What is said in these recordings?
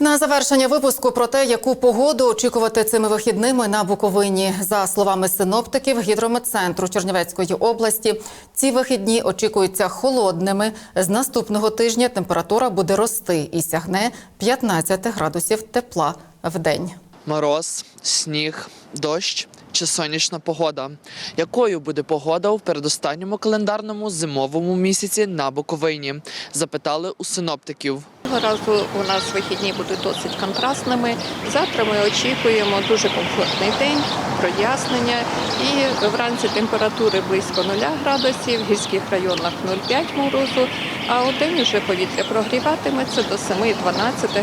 На завершення випуску про те, яку погоду очікувати цими вихідними на Буковині. За словами синоптиків гідрометцентру Чернівецької області, ці вихідні очікуються холодними. З наступного тижня температура буде рости і сягне 15 градусів тепла в день. Мороз, сніг, дощ чи сонячна погода. Якою буде погода у передостанньому календарному зимовому місяці на Буковині? Запитали у синоптиків. Разу у нас вихідні будуть досить контрастними. Завтра ми очікуємо дуже комфортний день, прояснення. І вранці температури близько 0 градусів, в гірських районах 0,5 морозу, а у день вже повітря прогріватиметься до 7-12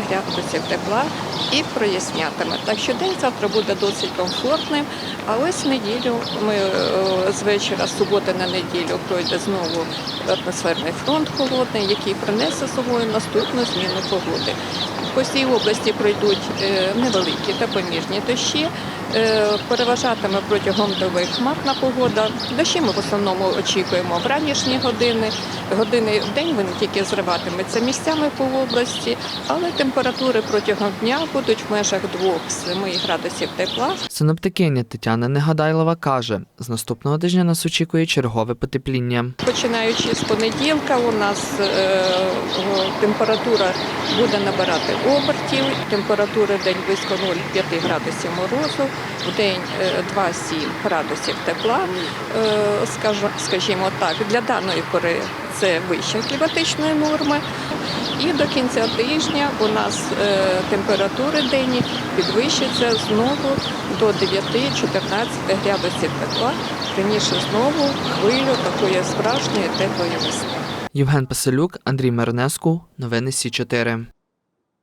градусів тепла і прояснятиме. Так що день завтра буде досить комфортним. А ось неділю ми е, з вечора, з суботи на неділю, пройде знову атмосферний фронт холодний, який принесе з собою наступну зміну погоди. По всій області пройдуть е, невеликі та помірні дощі. Е, Переважатиме протягом доби хмарна погода. Дощі ми в основному очікуємо в ранішні години. Години в день вони тільки зриватимуться місцями по області, але температури протягом дня будуть в межах 2-7 градусів тепла. Синоптикиня Тетяна Негадайлова каже: з наступного тижня нас очікує чергове потепління. Починаючи з понеділка, у нас е, температура буде набирати обертів. Температура в день близько 0,5 градусів морозу, в день е, 2,7 градусів тепла. Е, скажімо так, для даної пори це вища кліматичної норми. І до кінця тижня у нас е, температури денні підвищаться знову до 9-14 градусів тепла. Раніше знову хвилю такої справжньої теплої весни. Євген Паселюк, Андрій Миронеску. Новини Сі 4